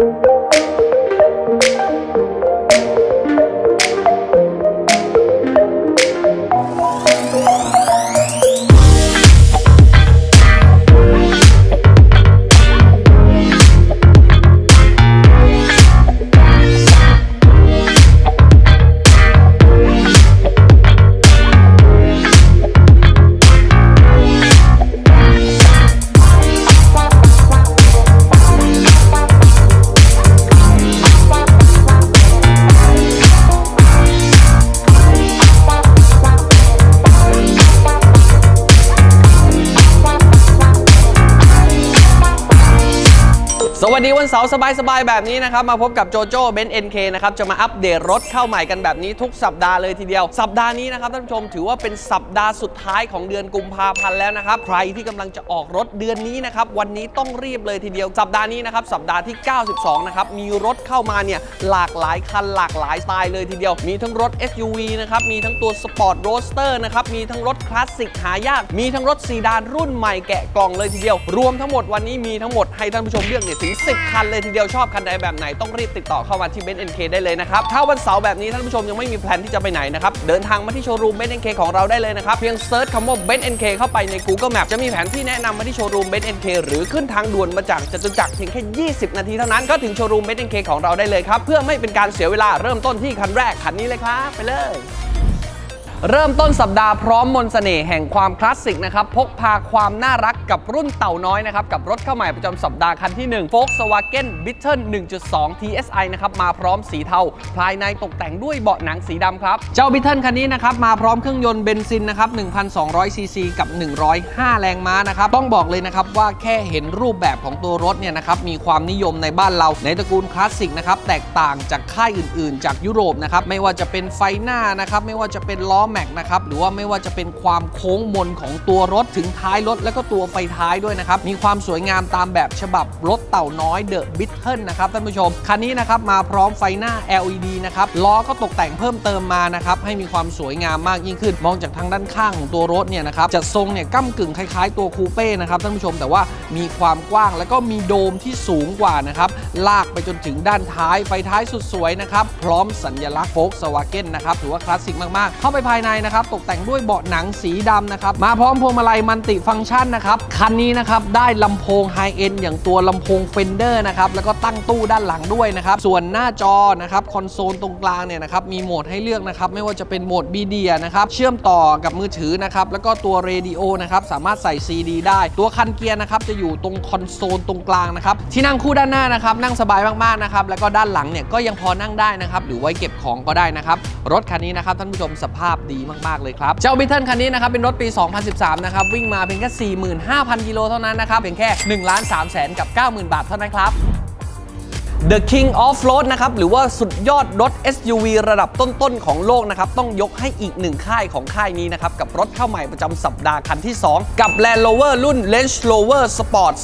ส วัสดีวันเสาร์สบายๆ แบบนี้นะครับ มาพบกับโจโจ้เบนซ์เอ็นเคนะครับ จะมาอัปเดตรถเข้าใหม่กันแบบนี้ทุกสัปดาห์เลยทีเดียว สัปดาห์นี้นะครับท่านผู้ชมถือว่าเป็นสัปดาห์สุดท้ายของเดือนกุมภาพันธ์แล้วนะครับ ใครที่กำลังจะออกรถเดือนนี้นะครับ วันนี้ต้องรีบเลยทีเดียว สัปดาห์นี้นะครับ สัปดาห์ที่ 92 นะครับ มีรถเข้ามาเนี่ยหลากหลายคันหลากหลายสไตล์เลยทีเดียว มีทั้งรถ SUV นะครับ มีทั้งตัวสปอร์ตโรสเตอร์นะครับ มีทั้งรถคลาสสิกหายาก มีทั้งรถซีดานรุ่นใหม่แกะกล่องเลยทีเดียว รวมทั้งหมดวันนี้มีทั้งหมดให้ท่านผู้ชมเลือกเนี่ยถึง10 คันเลยทีเดียวชอบคันใดแบบไหนต้องรีบติดต่อเข้ามาที่เบนซ์เอ็นเคได้เลยนะครับถ้าวันเสาร์แบบนี้ท่านผู้ชมยังไม่มีแพลนที่จะไปไหนนะครับเดินทางมาที่โชว์รูมเบนซ์เอ็นเคของเราได้เลยนะครับเพียงเซิร์ชคำว่าเบนซ์เอ็นเคเข้าไปใน Google Map จะมีแผนที่แนะนำมาที่โชว์รูมเบนซ์เอ็นเคหรือขึ้นทางด่วนมาจากจตุจักรเพียงแค่ 20 นาทีเท่านั้นก็ถึงโชว์รูมเบนซ์เอ็นเคของเราได้เลยครับเพื่อไม่เป็นการเสียเวลาเริ่มต้นที่คันแรกคันนี้เลยครับไปเลย เริ่มต้นสัปดาห์พร้อมมนต์เสน่ห์แห่งความคลาสสิกนะครับ พกพาความน่ารักกับรุ่นเต่าน้อยนะครับ กับรถเข้าใหม่ประจำสัปดาห์คันที่1 Volkswagen Beetle 1.2 TSI นะครับ มาพร้อมสีเทา ภายในตกแต่งด้วยเบาะหนังสีดำครับ เจ้า Beetle คันนี้นะครับ มาพร้อมเครื่องยนต์เบนซินนะครับ 1,200 ซีซีกับ 105 แรงม้านะครับ ต้องบอกเลยนะครับว่าแค่เห็นรูปแบบของตัวรถเนี่ยนะครับมีความนิยมในบ้านเราในตระกูลคลาสสิกนะครับแตกต่างจากค่ายอื่น ๆ จากยุโรปนะครับไม่ว่าจะเป็นไฟหน้านะครับไม่ว่าจะเป็นล้อแม็กนะครับหรือว่าไม่ว่าจะเป็นความโค้งมนของตัวรถถึงท้ายรถ แล้วก็ตัวไฟท้ายด้วยนะครับมีความสวยงามตามแบบฉบับรถเต่าน้อยเดอะบิทเทิลนะครับท่านผู้ชมคันนี้นะครับมาพร้อมไฟหน้า LED นะครับล้อก็ตกแต่งเพิ่มเติมมานะครับให้มีความสวยงามมากยิ่งขึ้น มองจากทางด้านข้างของตัวรถเนี่ยนะครับจัดทรงเนี่ยก้ากึ่งคล้ายๆ ตัวคูเป้นะครับท่านผู้ชมแต่ว่ามีความกว้างแล้วก็มีโดมที่สูงกว่านะครับลากไปจนถึงด้านท้ายไฟท้ายสุดสวยนะครับพร้อมสัญลักษณ์โฟกสวาเก้นนะครับถือว่าคลาสสิกมากๆ เข้าไปภายในนะครับตกแต่งด้วยเบาะหนังสีดำนะครับมาพร้อมพวงมาลัยมัลติฟังก์ชันนะครับคันนี้นะครับได้ลำโพงไฮเอ็นอย่างตัวลำโพงเฟนเดอร์นะครับแล้วก็ตั้งตู้ด้านหลังด้วยนะครับส่วนหน้าจอนะครับคอนโซลตรงกลางเนี่ยนะครับมีโหมดให้เลือกนะครับไม่ว่าจะเป็นโหมดบีเดียนะครับเชื่อมต่อกับมือถือนะครับแล้วก็ตัวเรดิโอนะครับสามารถใส่ CD ได้ ตัวคันเกียร์นะครับจะอยู่ตรงคอนโซลตรงกลางนะครับที่นั่งคู่ด้านหน้านะครับนั่งสบายมากๆนะครับแล้วก็ด้านหลังเนี่ยก็ยังพอนั่งได้นะครับหรือไว้เก็บของก็ได้นะครับรถคันนี้นะครับท่านผู้ชมสภาพดีมากๆเลยครับ เจ้าบิทเทิลคันนี้นะครับเป็นรถปี 2013 นะครับ วิ่งมาเพียงแค่ 45,000 กิโลเท่านั้นนะครับ เพียงแค่1ล้าน3แสนกับ 90,000 บาทเท่านั้นครับ The King of Road นะครับ หรือว่าสุดยอดรถ SUV ระดับต้นๆ ของโลกนะครับ ต้องยกให้อีกหนึ่งค่ายของค่ายนี้นะครับ กับรถเข้าใหม่ประจำสัปดาห์คันที่ 2 กับ Land Rover รุ่น Range Rover Sport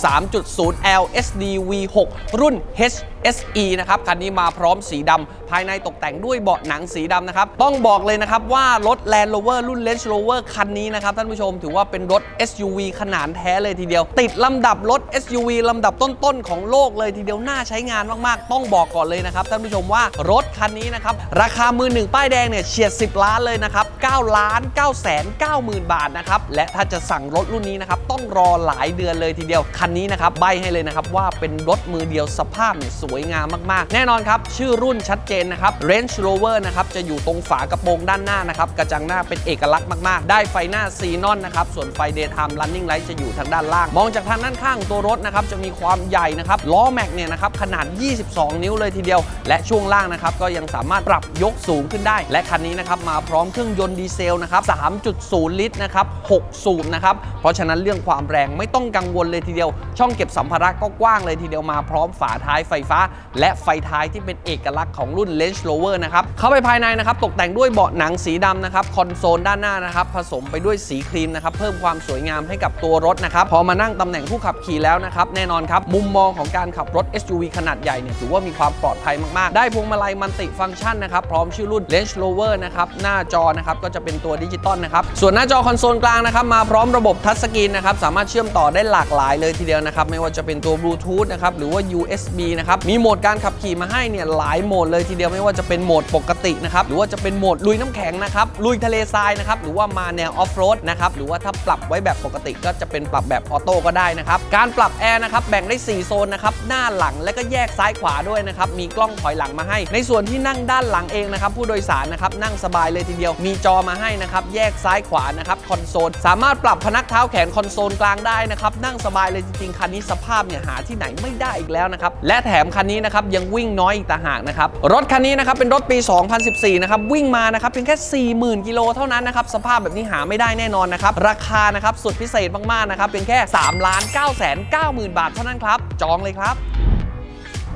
3.0 LSD V6 รุ่น H SE นะครับ คันนี้มาพร้อมสีดำภายในตกแต่งด้วยเบาะหนังสีดำนะครับ ต้องบอกเลยนะครับว่ารถ Land Rover รุ่น Range Rover คันนี้นะครับ ท่านผู้ชมถือว่าเป็นรถ SUV ขนาดแท้เลยทีเดียว ติดลำดับรถ SUV ลำดับต้นๆ ของโลกเลยทีเดียว น่าใช้งานมากๆ ต้องบอกก่อนเลยนะครับท่านผู้ชมว่ารถคันนี้นะครับราคามือหนึ่งป้ายแดงเนี่ยเฉียด 10 ล้านเลยนะครับ9ล้าน9แสน9หมื่นบาทนะครับและถ้าจะสั่งรถรุ่นนี้นะครับต้องรอหลายเดือนเลยทีเดียวคันนี้นะครับใบให้เลยนะครับว่าเป็นรถมือเดียวสภาพเนี่ยสวยงามมากๆ แน่นอนครับชื่อรุ่นชัดเจนนะครับ Range Rover นะครับจะอยู่ตรงฝากระโปรงด้านหน้านะครับกระจังหน้าเป็นเอกลักษณ์มากๆ ได้ไฟหน้าซีนอนนะครับส่วนไฟ Daytime Running Light จะอยู่ทางด้านล่าง มองจากทางด้านข้างตัวรถนะครับจะมีความใหญ่นะครับล้อแม็กเนี่ยนะครับขนาด22 นิ้วเลยทีเดียว และช่วงล่างนะครับก็ยังสามารถปรับยกสูงขึ้นได้ และคันนี้นะครับมาพร้อมเครื่องยนต์ดีเซลนะครับ 3.0 ลิตรนะครับ6สูบนะครับเพราะฉะนั้นเรื่องความแรงไม่ต้องกังวลเลยทีเดียว ช่องเก็บสัมภาระก็กว้างเลยทีเดียวมาพร้อมฝาท้ายไฟฟ้า และไฟท้ายที่เป็นเอกลักษณ์ของรุ่น Range Rover นะครับเข้าไปภายในนะครับตกแต่งด้วยเบาะหนังสีดำนะครับคอนโซลด้านหน้านะครับผสมไปด้วยสีครีมนะครับเพิ่มความสวยงามให้กับตัวรถนะครับพอมานั่งตำแหน่งผู้ขับขี่แล้วนะครับแน่นอนครับมุมมองของการขับรถ SUV ขนาดใหญ่เนี่ยถือว่ามีความปลอดภัยมากๆ ได้พวงมาลัยมัลติฟังก์ชันนะครับ พร้อมชื่อรุ่น Range Rover นะครับหน้าจอนะครับก็จะเป็นตัวดิจิตอลนะครับ ส่วนหน้าจอคอนโซลกลางนะครับมาพร้อมระบบทัชสกรีนนะครับสามารถเชื่อมต่อได้หลากหลายเลยทีเดียวนะครับไม่ว่าจะเป็นตัวบลูทูธนะครับหรือว่า USB นะครับมีโหมดการขับขี่มาให้เนี่ยหลายโหมดเลยทีเดียวไม่ว่าจะเป็นโหมดปกตินะครับหรือว่าจะเป็นโหมดลุยน้ำแข็งนะครับลุยทะเลทรายนะครับหรือว่ามาแนวออฟโรดนะครับหรือว่าถ้าปรับไว้แบบปกติก็จะเป็นปรับแบบออโต้ก็ได้นะครับการปรับแอร์นะครับแบ่งได้ 4 โซนนะครับหน้าหลังและก็แยกซ้ายขวาด้วยนะครับ มีกล้องถอยหลังมาให้ ในส่วนที่นั่งด้านหลังเองนะครับ ผู้โดยสารนะครับนั่งสบายเลยทีเดียว มีจอมาให้นะครับ แยกซ้ายขวานะครับคอนโซล สามารถปรับพนักเท้าแขนคอนโซลกลางได้นะครับ นั่งสบายเลยจริงๆ คันนี้สภาพเนี่ยหาที่ไหนไม่ได้อีกแล้วนะครับ และแถมคันนี้นะครับยังวิ่งน้อยอีกต่างหากนะครับ รถคันนี้นะครับเป็นรถปี 2014 นะครับวิ่งมานะครับเพียงแค่ 40,000 กิโลเท่านั้นนะครับสภาพแบบนี้หาไม่ได้แน่นอนนะครับราคานะครับสุดพิเศษมากๆนะครับเพียงแค่3ล้าน9แสน90,000 บาทเท่านั้นครับ จองเลยครับ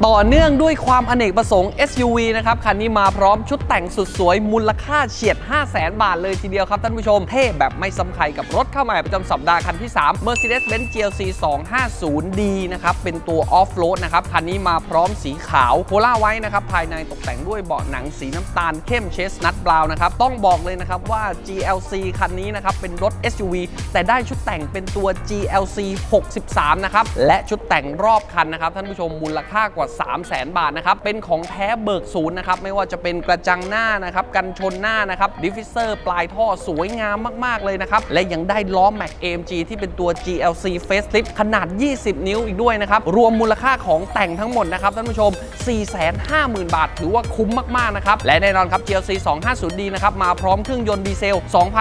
ต่อเนื่องด้วยความอเนกประสงค์ SUV นะครับ คันนี้มาพร้อมชุดแต่งสุดสวยมูลค่าเฉียด 5 0 0แสนบาทเลยทีเดียวครับท่านผู้ชม เท่แบบไม่ซ้ำใครกับรถเข้าใหม่ประจำสัปดาห์คันที่ 3 Mercedes-Benz GLC 250D นะครับ เป็นตัวออฟโรดนะครับ คันนี้มาพร้อมสีขาวโพล่าไว้นะครับ ภายในตกแต่งด้วยเบาะหนังสีน้ำตาลเข้มเชสนัทบราวน์นะครับ ต้องบอกเลยนะครับว่า GLC คันนี้นะครับเป็นรถ SUV แต่ได้ชุดแต่งเป็นตัว GLC 63 นะครับและชุดแต่งรอบคันนะครับท่านผู้ชมมูลค่ากว่า3 0 0 0 0 0 บาทนะครับ เป็นของแท้เบิกศูนย์นะครับ ไม่ว่าจะเป็นกระจังหน้านะครับ กันชนหน้านะครับดิฟฟิเซอร์ปลายท่อสวยงามมาก ๆ เลยนะครับ และยังได้ล้อ Mac AMG ที่เป็นตัว GLC Facelift ขนาด 20 นิ้วอีกด้วยนะครับ รวมมูลค่าของแต่งทั้งหมดนะครับท่านผู้ชม 450,000 บาท ถือว่าคุ้มมาก ๆ นะครับ และแน่นอนครับ GLC 250D นะครับ มาพร้อมเครื่องยนต์ดีเซล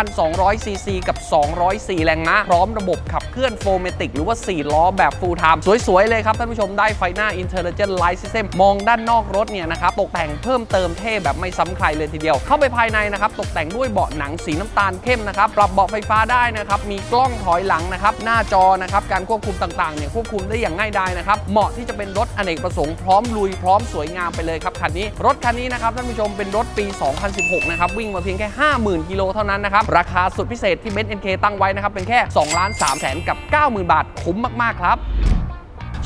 2,200ซีซีกับ 204 แรงม้า พร้อมระบบขับเคลื่อนโฟเมติกหรือว่า 4 ล้อแบบ full time สวย ๆ เลยครับท่านผู้ชมได้ไฟหน้า Intelligent Light System มองด้านนอกรถเนี่ยนะครับตกแต่งเพิ่มเติมเท่แบบไม่ซ้ำใครเลยทีเดียว เข้าไปภายในนะครับตกแต่งด้วยเบาะหนังสีน้ำตาลเข้มนะครับปรับเบาะไฟฟ้าได้นะครับมีกล้องถอยหลังนะครับหน้าจอนะครับการควบคุมต่างๆเนี่ยควบคุมได้อย่างง่ายดายนะครับเหมาะที่จะเป็นรถอเนกประสงค์พร้อมลุยพร้อมสวยงามไปเลยครับคันนี้ รถคันนี้นะครับท่านผู้ชมเป็นรถปี 2016 นะครับวิ่งมาเพียงแค่ 50,000 กิโลเท่านั้นนะครับราคาสุดพิเศษที่เบนซ์เอ็นเคตั้งไว้นะครับเป็นแค่2ล้าน3แสนกับ 90,000 บาทคุ้มมากๆครับ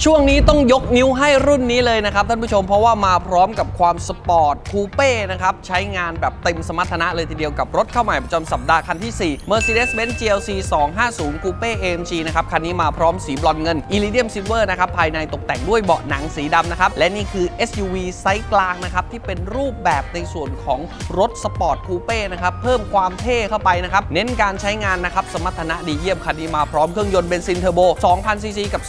ช่วงนี้ต้องยกนิ้วให้รุ่นนี้เลยนะครับท่านผู้ชมเพราะว่ามาพร้อมกับความสปอร์ตคูเป้นะครับใช้งานแบบเต็มสมรรถนะเลยทีเดียวกับรถเข้าใหม่ประจำสัปดาห์คันที่ 4 Mercedes-Benz GLC 250 Coupe AMG นะครับคันนี้มาพร้อมสีบลอนเงิน Iridium Silver นะครับภายในตกแต่งด้วยเบาะหนังสีดำนะครับและนี่คือ SUV ไซส์กลางนะครับที่เป็นรูปแบบในส่วนของรถสปอร์ตคูเป้นะครับเพิ่มความเท่เข้าไปนะครับเน้นการใช้งานนะครับสมรรถนะดีเยี่ยมคันนี้มาพร้อมเครื่องยนต์เบนซินเทอร์โบ2,000ซีซีกับ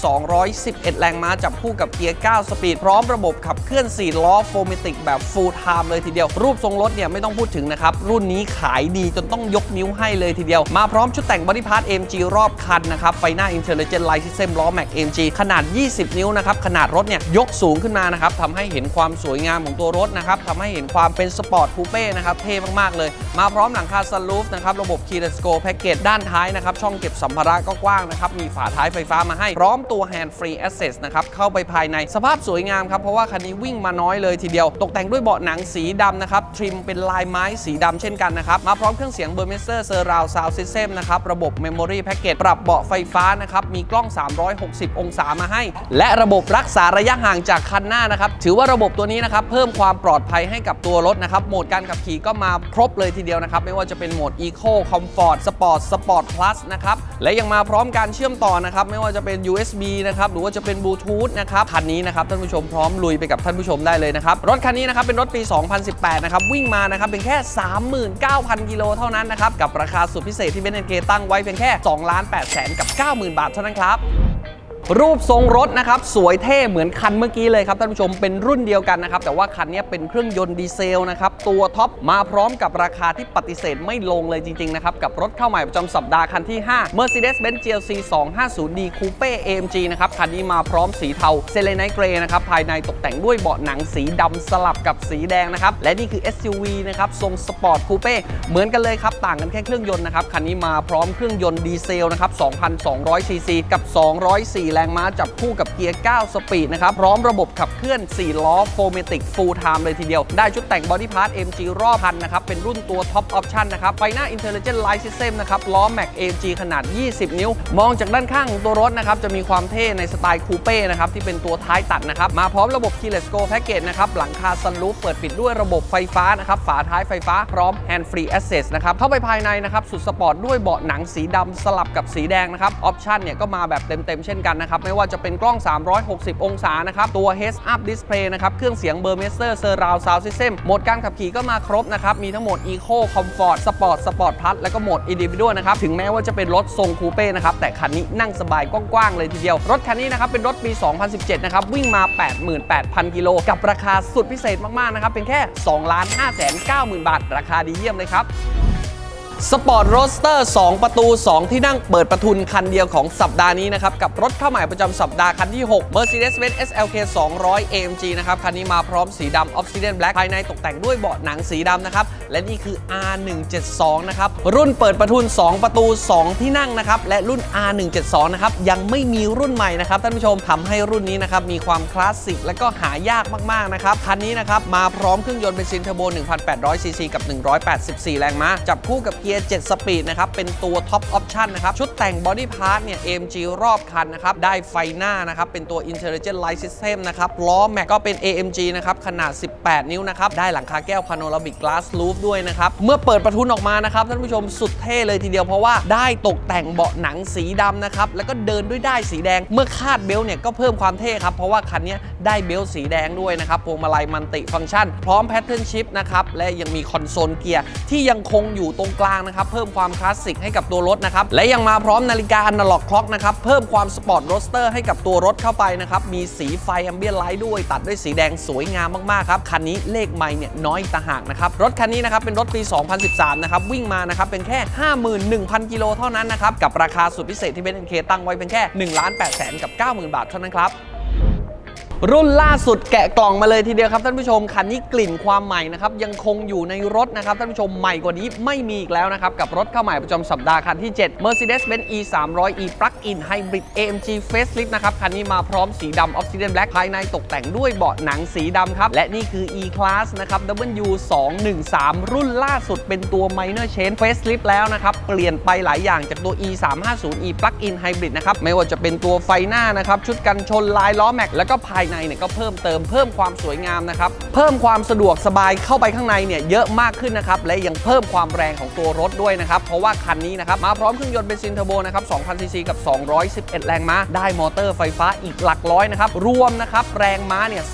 211แรงม้าจับคู่กับเกียร์ 9 สปีด พร้อมระบบขับเคลื่อน 4 ล้อโฟมิติกแบบ full time เลยทีเดียว รูปทรงรถเนี่ยไม่ต้องพูดถึงนะครับ รุ่นนี้ขายดีจนต้องยกนิ้วให้เลยทีเดียว มาพร้อมชุดแต่งบอดี้พาร์ท AMG รอบคันนะครับ ไฟหน้า Intelligent Light System ล้อ Mac AMG ขนาด 20 นิ้วนะครับ ขนาดรถเนี่ยยกสูงขึ้นมานะครับทำให้เห็นความสวยงามของตัวรถนะครับทำให้เห็นความเป็นสปอร์ตคูเป้นะครับเท่มากๆเลย มาพร้อมหลังคาซันรูฟนะครับระบบ Keyless Go Package ด้านท้ายนะครับช่องเก็บสัมภาระก็กว้างนะครับมีฝาท้ายไฟฟ้ามาให้พร้อมตัว Hand Free Access นะครับเข้าไปภายในสภาพสวยงามครับเพราะว่าคันนี้วิ่งมาน้อยเลยทีเดียว ตกแต่งด้วยเบาะหนังสีดำนะครับทริมเป็นลายไม้สีดำเช่นกันนะครับมาพร้อมเครื่องเสียงเบอร์เมเซอร์เซอร์ราวซาวซิสเ m นะครับระบบ Memory Package ปรับเบาะไฟฟ้านะครับมีกล้อง 360 องศามาให้ และระบบรักษาระยะห่างจากคันหน้านะครับถือว่าระบบตัวนี้นะครับเพิ่มความปลอดภัยให้กับตัวรถนะครับโหมดการขับขี่ก็มาครบเลยทีเดียวนะครับไม่ว่าจะเป็นโหมด Eco Comfort Sport Sport Plus นะครับและยังมาพร้อมการเชื่อมต่อนะครับไม่ว่าจะเป็น USB นะครับหรือว่าจะเป็น Bluetooth นะครับคันนี้นะครับท่านผู้ชมพร้อมลุยไปกับท่านผู้ชมได้เลยนะครับรถคันนี้นะครับเป็นรถปี 2018 นะครับวิ่งมานะครับเป็นแค่ 39,000 กิโลเท่านั้นนะครับกับราคาสุดพิเศษที่เบนซ์เกตั้งไว้เพียงแค่2ล้าน8แสนกับ 90,000 บาทเท่านั้นครับ รูปทรงรถนะครับ สวยเท่เหมือนคันเมื่อกี้เลยครับท่านผู้ชมเป็นรุ่นเดียวกันนะครับ แต่ว่าคันนี้เป็นเครื่องยนต์ดีเซลนะครับ ตัวท็อปมาพร้อมกับราคาที่ปฏิเสธไม่ลงเลยจริง ๆ นะครับ กับรถเข้าใหม่ประจำสัปดาห์คันที่ 5 Mercedes-Benz GLC 250D Coupe AMG นะครับ คันนี้มาพร้อมสีเทาเซเลไนเกรนะครับ ภายในตกแต่งด้วยเบาะหนังสีดำสลับกับสีแดงนะครับ และนี่คือ SUV นะครับทรงสปอร์ตคูเป้เหมือนกันเลยครับต่างกันแค่เครื่องยนต์นะครับคันนี้มาพร้อมเครื่องยนต์ดีเซลนะครับ2,200ซีซีกับ204แรงม้าจับคู่กับเกียร์ 9 สปีดนะครับ พร้อมระบบขับเคลื่อน 4 ล้อโฟเมติกฟูลไทม์เลยทีเดียว ได้ชุดแต่งบอดี้พาร์ท MG รอบพันนะครับ เป็นรุ่นตัวท็อปออปชันนะครับไฟหน้า Intelligent Light System นะครับ ล้อ Mac AMG ขนาด 20 นิ้ว มองจากด้านข้างตัวรถนะครับ จะมีความเท่ในสไตล์คูเป้นะครับ ที่เป็นตัวท้ายตัดนะครับ มาพร้อมระบบ Keyless Go Package นะครับ หลังคาซันรูฟเปิดปิดด้วยระบบไฟฟ้านะครับ ฝาท้ายไฟฟ้าพร้อม Hand Free Access นะครับ เข้าไปภายในนะครับ สุดสปอร์ตด้วยเบาะหนังสีดำสลับกับสีแดงนะครับ ออปชันเนี่ยก็มาแบบเต็มๆเช่นกันนะครับไม่ว่าจะเป็นกล้อง 360 องศานะครับตัว Heads Up Display นะครับเครื่องเสียง Burmester Surround Sound System โหมดการขับขี่ก็มาครบนะครับมีทั้งโหมด Eco Comfort Sport Sport Plus แล้วก็โหมด Individual นะครับถึงแม้ว่าจะเป็นรถทรงคูเป้นะครับแต่คันนี้นั่งสบายกว้างๆเลยทีเดียว รถคันนี้นะครับเป็นรถปี 2017 นะครับวิ่งมา 88,000 กิโลกับราคาสุดพิเศษมากๆนะครับเป็นแค่ 2 5 9 0 0 0 0 บาท ราคาดีเยี่ยมเลยครับ สปอร์ตโรสเตอร์ 2 ประตู 2 ที่นั่งเปิดประทุนคันเดียวของสัปดาห์นี้นะครับ กับรถเข้าใหม่ประจำสัปดาห์คันที่ 6 Mercedes-Benz SLK 200 AMG นะครับ คันนี้มาพร้อมสีดำ Obsidian Black ภายในตกแต่งด้วยเบาะหนังสีดำนะครับ และนี่คือ R172 นะครับ รุ่นเปิดประทุน 2 ประตู 2 ที่นั่งนะครับ และรุ่น R172 นะครับ ยังไม่มีรุ่นใหม่นะครับท่านผู้ชมทำให้รุ่นนี้นะครับมีความคลาสสิกและก็หายากมากๆนะครับคันนี้นะครับมาพร้อมเครื่องยนต์เบนซินเทอร์โบ 1,800ซีซีกับ 184 แรงม้าจับคู่กับเกียร์ 7 สปีดนะครับ เป็นตัวท็อปออปชันนะครับ ชุดแต่งบอดี้พาร์ทเนี่ย AMG รอบคันนะครับ ได้ไฟหน้านะครับ เป็นตัว Intelligent Light System นะครับ ล้อแม็กก็เป็น AMG นะครับ ขนาด 18 นิ้วนะครับ ได้หลังคาแก้ว Panoramic Glass Roof ด้วยนะครับ เมื่อเปิดประทุนออกมานะครับท่านผู้ชมสุดเท่เลยทีเดียวเพราะว่าได้ตกแต่งเบาะหนังสีดำนะครับแล้วก็เดินด้วยได้ายสีแดงเมื่อคาดเบลต์เนี่ยก็เพิ่มความเท่ครับเพราะว่าคันนี้ได้เบลต์สีแดงด้วยนะครับพวงมาลัยมันติฟังก์ชัน พร้อมแพทเทิร์นชิพนะครับและยังมีคอนโซลเกียร์ที่ยังคงอยู่ตรงกลางนะครับเพิ่มความคลาสสิกให้กับตัวรถนะครับและยังมาพร้อมนาฬิกาอนาล็อกคล็อกนะครับเพิ่มความสปอร์ตโรสเตอร์ให้กับตัวรถเข้าไปนะครับมีสีไฟแอมเบียนไลท์ด้วย ตัดด้วยสีแดงสวยงามมากๆครับคันนี้เลขไม่เนี่ยน้อยต่างหากนะครับรถคันนี้นะครับเป็นรถปี 2013 นะครับวิ่งมานะครับเป็นแค่ 51,000 กิโลเท่านั้นนะครับกับราคาสุดพิเศษที่เบนซ์เคตั้งไว้เป็นแค่1ล้าน8แสนกับ 90,000 บาทเท่านั้นครับ รุ่นล่าสุดแกะกล่องมาเลยทีเดียวครับท่านผู้ชมคันนี้กลิ่นความใหม่นะครับยังคงอยู่ในรถนะครับท่านผู้ชมใหม่กว่านี้ไม่มีอีกแล้วนะครับกับรถเข้าใหม่ประจำสัปดาห์คันที่ 7 Mercedes-Benz E 3 0 0 E Plug-in Hybrid AMG Facelift นะครับคันนี้มาพร้อมสีดำ Obsidian Black ภายในตกแต่งด้วยเบาะหนังสีดำครับและนี่คือ E Class นะครับ W 2 1 3รุ่นล่าสุดเป็นตัว Minor Change Facelift แล้วนะครับเปลี่ยนไปหลายอย่างจากตัว E 3 5 0 E Plug-in Hybrid นะครับไม่ว่าจะเป็นตัวไฟหน้านะครับชุดกันชนลายล้อแม็กแล้วก็ภายในเนี่ยก็เพิ่มเติมเพิ่มความสวยงามนะครับ เพิ่มความสะดวกสบายเข้าไปข้างในเนี่ยเยอะมากขึ้นนะครับ และยังเพิ่มความแรงของตัวรถด้วยนะครับ เพราะว่าคันนี้นะครับ มาพร้อมเครื่องยนต์เบนซินเทอร์โบนะครับ2,000ซีซีกับ 211 แรงม้า ได้มอเตอร์ไฟฟ้าอีกหลักร้อยนะครับ รวมนะครับ แรงม้าเนี่ย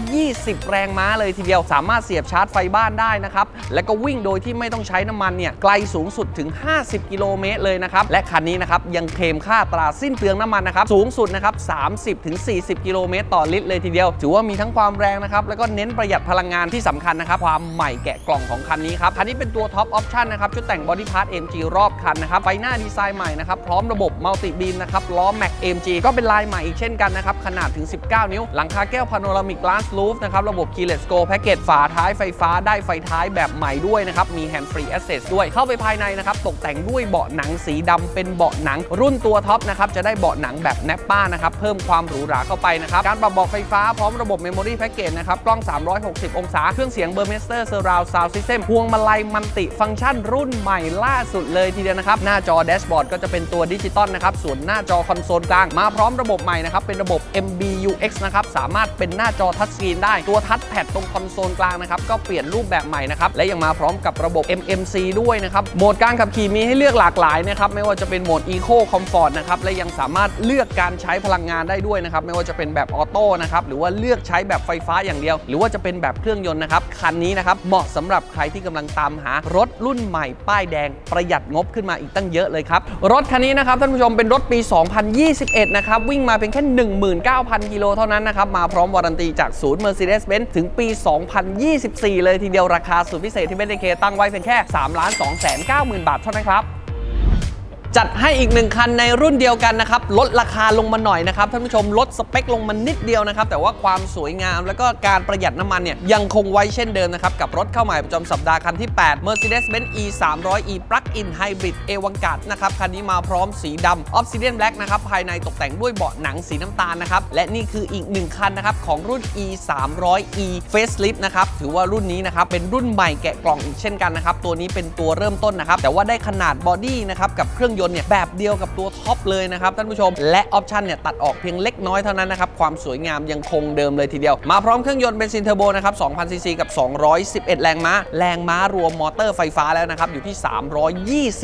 320 แรงม้าเลยทีเดียว สามารถเสียบชาร์จไฟบ้านได้นะครับ และก็วิ่งโดยที่ไม่ต้องใช้น้ำมันเนี่ยไกลสูงสุดถึง 50 กิโลเมตรเลยนะครับ และคันนี้นะครับยังเคลมค่าตราสิ้นเปลืองน้ำมันนะครับสูงสุดนะครับ30ถึง40 กิโลเมตรต่อลิตรเลยทีเดียว ถือว่ามีทั้งความแรงนะครับแล้วก็เน้นประหยัดพลังงานที่สำคัญนะครับความใหม่แกะกล่องของคันนี้ครับคันนี้เป็นตัวท็อปออปชันนะครับชุดแต่งบอดี้พาร์ท MG รอบคันนะครับไฟหน้าดีไซน์ใหม่นะครับพร้อมระบบมัลติบีมนะครับล้อ Mac MG ก็เป็นลายใหม่อีกเช่นกันนะครับขนาดถึง 19 นิ้ว หลังคาแก้วพาโนรามิก Glass Roof นะครับระบบ Keyless Go Package ฝาท้ายไฟฟ้าได้ไฟท้ายแบบใหม่ด้วยนะครับมี Hand Free Access ด้วยเข้าไปภายในนะครับตกแต่งด้วยเบาะหนังสีดำเป็นเบาะหนัง รุ่นตัวท็อปนะครับจะได้เบาะหนังแบบแนปป้านะครับเพิ่มความหรูหราเข้าไปนะครับการปรับเบาะไฟฟ้าพร้อมระบบ Memory Package นะครับ กล้อง 360 องศา เครื่องเสียง Burmester Surround Sound System พวงมาลัยมันติฟังก์ชันรุ่นใหม่ล่าสุดเลยทีเดียวนะครับ หน้าจอแดชบอร์ดก็จะเป็นตัวดิจิตอลนะครับ ส่วนหน้าจอคอนโซลกลาง มาพร้อมระบบใหม่นะครับ เป็นระบบ MBUX นะครับ สามารถเป็นหน้าจอทัชสกรีนได้ ตัวทัชแพดตรงคอนโซลกลางนะครับ ก็เปลี่ยนรูปแบบใหม่นะครับ และยังมาพร้อมกับระบบ MMC ด้วยนะครับ โหมดการขับขี่มีให้เลือกหลากหลายนะครับ ไม่ว่าจะเป็นโหมด Eco Comfort นะครับ และยังสามารถเลือกการใช้พลังงานได้ด้วยนะครับ ไม่ว่าจะเป็นแบบออโต้นะครับหรือว่าเลือกใช้แบบไฟฟ้าอย่างเดียว หรือว่าจะเป็นแบบเครื่องยนต์นะครับคันนี้นะครับเหมาะสำหรับใครที่กำลังตามหารถรุ่นใหม่ป้ายแดงประหยัดงบขึ้นมาอีกตั้งเยอะเลยครับรถคันนี้นะครับท่านผู้ชมเป็นรถปี 2021 นะครับวิ่งมาเป็นแค่ 19,000 กิโลเท่านั้นนะครับมาพร้อมวารันตีจากศูนย์ Mercedes-Benz ถึงปี 2024 เลยทีเดียวราคาสุดพิเศษที่เบนซ์เคตั้งไว้เป็นแค่3 2 9 0 0 0 0 บาทเท่านั้นครับ จัดให้อีกหนึ่งคันในรุ่นเดียวกันนะครับ ลดราคาลงมาหน่อยนะครับท่านผู้ชมลดสเปคลงมานิดเดียวนะครับ แต่ว่าความสวยงามแล้วก็การประหยัดน้ำมันเนี่ยยังคงไว้เช่นเดิมนะครับ กับรถเข้าใหม่ประจำสัปดาห์คันที่ 8 Mercedes-Benz E 3 0 0 E Plug-in Hybrid a v a n g a r d นะครับ คันนี้มาพร้อมสีดำ Obsidian Black นะครับ ภายในตกแต่งด้วยเบาะหนังสีน้ำตาลนะครับ และนี่คืออีกหนึ่งคันนะครับของรุ่น E 3 0 0 E Facelift นะครับถือว่ารุ่นนี้นะครับเป็นรุ่นใหม่แกะกล่องอีกเช่นกันนะครับตัวนี้เป็นตัวเริ่มต้นนะครับแต่ว่าได้ขนาดบอดี้นะครับกับเครื่องยนต์เนี่ยแบบเดียวกับตัวท็อปเลยนะครับท่านผู้ชม และออปชันเนี่ยตัดออกเพียงเล็กน้อยเท่านั้นนะครับความสวยงามยังคงเดิมเลยทีเดียว มาพร้อมเครื่องยนต์เบนซินเทอร์โบนะครับ2,000ซีซีกับ 211 แรงม้า แรงม้ารวมมอเตอร์ไฟฟ้าแล้วนะครับอยู่ที่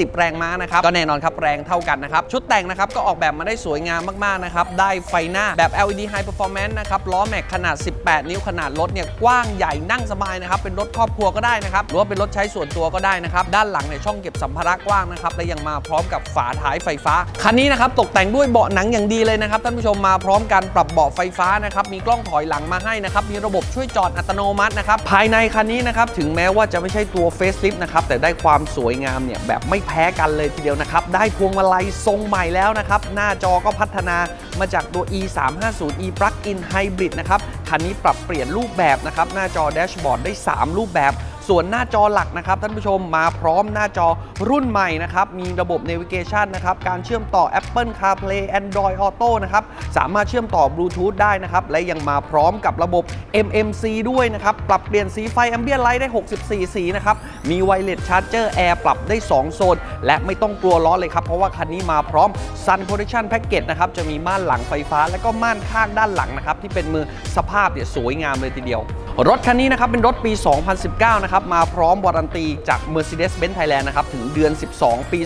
320 แรงม้านะครับก็แน่นอนครับแรงเท่ากันนะครับชุดแต่งนะครับก็ออกแบบมาได้สวยงามมากๆนะครับได้ไฟหน้าแบบ LED High Performance นะครับล้อแม็กขนาด 18 นิ้วขนาดรถเนี่ยกว้างใหญ่นั่งสบายนะครับเป็นรถครอบครัวก็ได้นะครับหรือว่าเป็นรถใช้ส่วนตัวก็ได้นะครับด้านหลังในยช่องเก็บสัมภาระกว้างนะครับและยังมาพร้อมกับฝาท้ายไฟฟ้า คันนี้นะครับตกแต่งด้วยเบาะหนังอย่างดีเลยนะครับท่านผู้ชมมาพร้อมการปรับเบาะไฟฟ้านะครับมีกล้องถอยหลังมาให้นะครับมีระบบช่วยจอดอัตโนมัตินะครับภายในคันนี้นะครับถึงแม้ว่าจะไม่ใช่ตัวเฟ e ลิฟนะครับแต่ได้ความสวยงามเนี่ยแบบไม่แพ้กันเลยทีเดียวนะครับได้พวงมาลัยทรงใหม่แล้วนะครับหน้าจอก็พัฒนามาจากตัว e 3 5 0 e plug-in hybrid นะครับคันนี้ปรับเปลี่ยนรูปแบบนะครับหน้าจอแดชบอร์ดได้ 3 รูปแบบ ส่วนหน้าจอหลักนะครับท่านผู้ชมมาพร้อมหน้าจอรุ่นใหม่นะครับ มีระบบ Navigation นะครับ การเชื่อมต่อ Apple CarPlay Android Auto นะครับ สามารถเชื่อมต่อบลูทูธได้นะครับ และยังมาพร้อมกับระบบ MMC ด้วยนะครับ ปรับเปลี่ยนสีไฟ Ambient Light ได้ 64 สีนะครับ มี Wireless Charger Air ปรับได้ 2 โซน และไม่ต้องกลัวล้อเลยครับ เพราะว่าคันนี้มาพร้อม Sun Protection Package นะครับ จะมีม่านหลังไฟฟ้า และก็ม่านข้างด้านหลังนะครับที่เป็นมือสภาพเนี่ยสวยงามเลยทีเดียว รถคันนี้นะครับเป็นรถปี 2019 นะครับมาพร้อมวารันตีจาก Mercedes-Benz Thailand นะครับถึงเดือน 12 ปี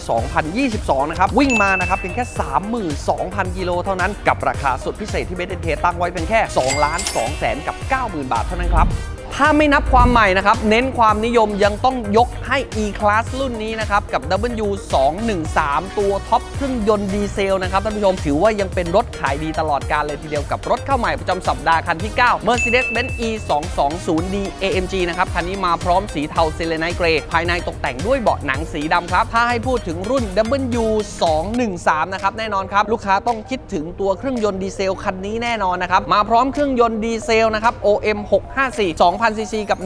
2022 นะครับวิ่งมานะครับเพียงแค่ 32,000 กิโลเท่านั้นกับราคาสุดพิเศษที่เบนเทตั้งไว้เป็นแค่ 2 ล้าน2แสนกับ 90,000 บาทเท่านั้นครับ ถ้าไม่นับความใหม่นะครับ เน้นความนิยมยังต้องยกให้ E-Class รุ่นนี้นะครับ กับ W213 ตัวท็อปเครื่องยนต์ดีเซลนะครับท่านผู้ชมถือว่ายังเป็นรถขายดีตลอดการเลยทีเดียวกับรถเข้าใหม่ประจำสัปดาห์คันที่ 9 Mercedes-Benz E220D AMG นะครับ คันนี้มาพร้อมสีเทาเซเลไนเกรย์ภายในตกแต่งด้วยเบาะหนังสีดำครับ ถ้าให้พูดถึงรุ่น W213 นะครับแน่นอนครับลูกค้าต้องคิดถึงตัวเครื่องยนต์ดีเซลคันนี้แน่นอนนะครับมาพร้อมเครื่องยนต์ดีเซลนะครับ OM 654 2,000 ซีซีกับ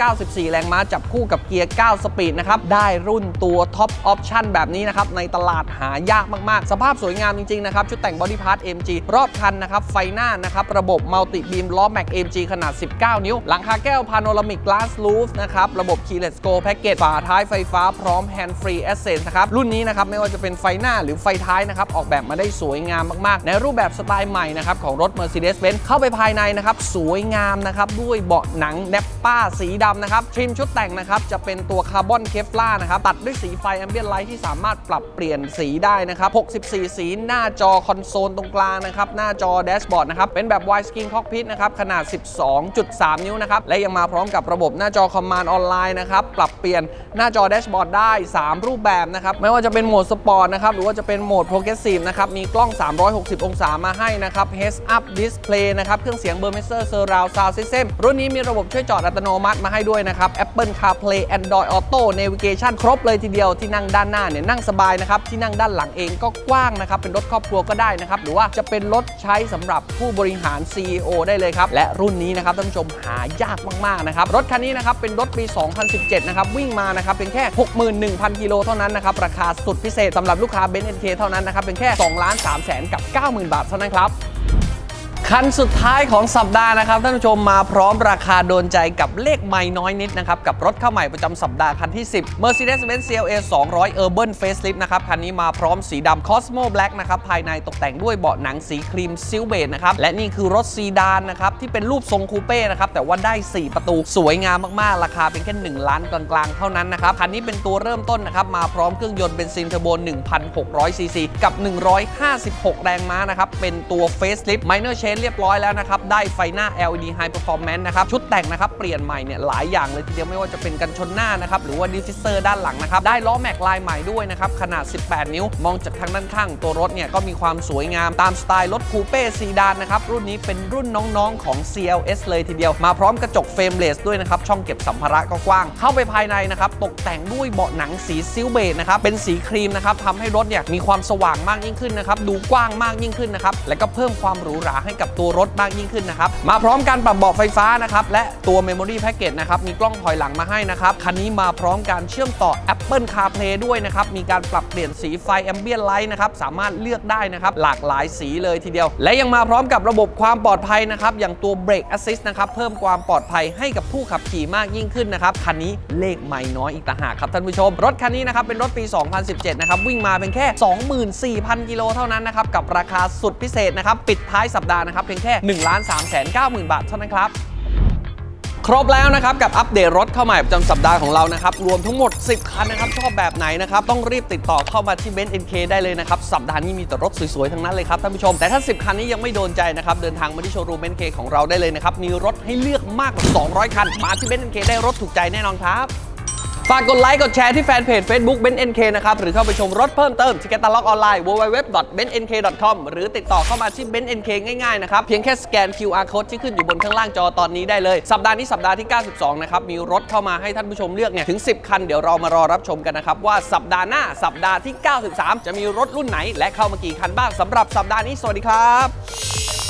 194 แรงม้าจับคู่กับเกียร์ 9 สปีดนะครับ ได้รุ่นตัวท็อปออปชั่นแบบนี้นะครับ ในตลาดหายากมาก ๆ สภาพสวยงามจริง ๆ นะครับ ชุดแต่งบอดี้พาร์ท MG รอบคันนะครับ ไฟหน้านะครับ ระบบมัลติบีมล้อแม็ก MG ขนาด 19 นิ้ว หลังคาแก้วพาโนรามิกกลาสลูฟนะครับ ระบบ Keyless Go แพ็กเกจฝาท้ายไฟฟ้าพร้อม Hand Free Access นะครับรุ่นนี้นะครับไม่ว่าจะเป็นไฟหน้าหรือไฟท้ายนะครับออกแบบมาได้สวยงามมากๆ ในรูปแบบสไตล์ใหม่นะครับของรถ Mercedes-Benz เข้าไปภายในนะครับสวยงามนะครับด้วยเบาะหนังแนปป้าสีดำนะครับทริมชุดแต่งนะครับจะเป็นตัวคาร์บอนเคฟล่านะครับตัดด้วยสีไฟแอมเบียนไลท์ที่สามารถปรับเปลี่ยนสีได้นะครับ 64 สีหน้าจอคอนโซลตรงกลางนะครับหน้าจอแดชบอร์ดนะครับเป็นแบบ Wide Screen Cockpit นะครับขนาด 12.3 นิ้วนะครับและยังมาพร้อมกับระบบหน้าจอคอมมานด์ออนไลน์นะครับปรับเปลี่ยนหน้าจอแดชบอร์ดได้ 3 รูปแบบนะครับไม่ว่าจะเป็นโหมดสปอร์ตนะครับหรือว่าจะเป็นโหมดโปรเกรสซีฟนะครับมีกล้อง 360 องศามาให้นะครับ Heads Up Display นะครับเครื่องเสียง Burmester Surround Sound System รุ่นนี้มีระบบช่วยจอดอัตโนมัติมาให้ด้วยนะครับ Apple CarPlay Android Auto Navigation ครบเลยทีเดียวที่นั่งด้านหน้าเนี่ยนั่งสบายนะครับ ที่นั่งด้านหลังเองก็กว้างนะครับ เป็นรถครอบครัวก็ได้นะครับ หรือว่าจะเป็นรถใช้สำหรับผู้บริหาร CEO ได้เลยครับ และรุ่นนี้นะครับท่านผู้ชมหายากมากๆนะครับ รถคันนี้นะครับเป็นรถปี 2017 นะครับ วิ่งมานะครับเป็นแค่ 61,000 กิโลเท่านั้นนะครับ ราคาสุดพิเศษสำหรับลูกค้า b e n z NK เท่านั้นนะครับเป็นแค่2ล้าน3แสนกับ 90,000 บาทเท่านั้นครับ คันสุดท้ายของสัปดาห์นะครับท่านผู้ชมมาพร้อมราคาโดนใจกับเลขไม่น้อยนิดนะครับ กับรถเข้าใหม่ประจำสัปดาห์คันที่ 10 Mercedes-Benz CLA 200 Urban Facelift นะครับ คันนี้มาพร้อมสีดำ Cosmo Black นะครับ ภายในตกแต่งด้วยเบาะหนังสีครีมซิลเบจนะครับ และนี่คือรถซีดานนะครับ ที่เป็นรูปทรงคูเป้นะครับ แต่ว่าได้ 4 ประตูสวยงามมากๆ ราคาเป็นแค่ 1 ล้านกลางๆ เท่านั้นนะครับคันนี้เป็นตัวเริ่มต้นนะครับมาพร้อมเครื่องยนต์เบนซินเทอร์โบ1,600ซีซีกับ 156 แรงม้านะครับเป็นตัว Facelift Minor Change นเรียบร้อยแล้วนะครับ ได้ไฟหน้า LED High Performance นะครับ ชุดแต่งนะครับ เปลี่ยนใหม่เนี่ยหลายอย่างเลยทีเดียวไม่ว่าจะเป็นกันชนหน้านะครับ หรือว่าดิฟฟิเซอร์ด้านหลังนะครับ ได้ล้อแม็กลายใหม่ด้วยนะครับ ขนาด 18 นิ้ว มองจากทางด้านข้างตัวรถเนี่ยก็มีความสวยงามตามสไตล์รถคูเป้ซีดานนะครับ รุ่นนี้เป็นรุ่นน้องๆของ CLS เลยทีเดียว มาพร้อมกระจกเฟรมเลสด้วยนะครับ ช่องเก็บสัมภาระก็กว้าง เข้าไปภายในนะครับ ตกแต่งด้วยเบาะหนังสีซิลเบจนะครับ เป็นสีครีมนะครับทำให้รถเนี่ยมีความสว่างมากยิ่งขึ้นนะครับ ดูกว้างมากยิ่งขึ้นนะครับ และก็เพิ่มความหรูหราให้กับกับตัวรถมากยิ่งขึ้นนะครับ มาพร้อมการปรับเบาะไฟฟ้านะครับและตัว Memory Package นะครับมีกล้องถอยหลังมาให้นะครับคันนี้มาพร้อมการเชื่อมต่อ Apple CarPlay ด้วยนะครับมีการปรับเปลี่ยนสีไฟ Ambient Light นะครับสามารถเลือกได้นะครับหลากหลายสีเลยทีเดียว และยังมาพร้อมกับระบบความปลอดภัยนะครับอย่างตัว Brake Assist นะครับเพิ่มความปลอดภัยให้กับผู้ขับขี่มากยิ่งขึ้นนะครับคันนี้เลขไม่น้อยอีกต่างหากครับท่านผู้ชม รถคันนี้นะครับเป็นรถปี 2017 นะครับวิ่งมาเป็นแค่ 24,000 กิโลเท่านั้นนะครับกับราคาสุดพิเศษนะครับปิดท้ายสัปดาห์นะครับเพียงแค่1 3 9 0 0 0 0บาทเท่านั้นครับครบแล้วนะครับกับอัปเดตรถเข้าใหม่ประจำสัปดาห์ของเรานะครับ รวมทั้งหมด 10 คันนะครับ ชอบแบบไหนนะครับ ต้องรีบติดต่อเข้ามาที่เบนซ์เอ็นเคได้เลยนะครับ สัปดาห์นี้มีแต่รถสวยๆ ทั้งนั้นเลยครับท่านผู้ชม แต่ถ้า 10 คันนี้ยังไม่โดนใจนะครับ เดินทางมาที่โชว์รูมเบนซ์เคของเราได้เลยนะครับ มีรถให้เลือกมากกว่า 200 คัน มาที่เบนซ์เอ็นเคได้รถถูกใจแน่นอนครับ ฝากกดไลค์ กดแชร์ที่แฟนเพจ Facebook b e n NK นะครับ หรือเข้าไปชมรถเพิ่มเติมที่แกตาล็อกออนไลน์ www.bennk.com หรือติดต่อเข้ามาที่ b e n NK ง่ายๆ นะครับ เพียงแค่สแกน QR code ที่ขึ้นอยู่บนข้างล่างจอตอนนี้ได้เลย สัปดาห์นี้สัปดาห์ที่ 92 นะครับ มีรถเข้ามาให้ท่านผู้ชมเลือกเนี่ยถึง 10 คัน เดี๋ยวเรามารอรับชมกันนะครับ ว่าสัปดาห์หน้าสัปดาห์ที่ 93 จะมีรถรุ่นไหน และเข้ามากี่คันบ้างสำหรับสัปดาห์นี้สวัสดีครับ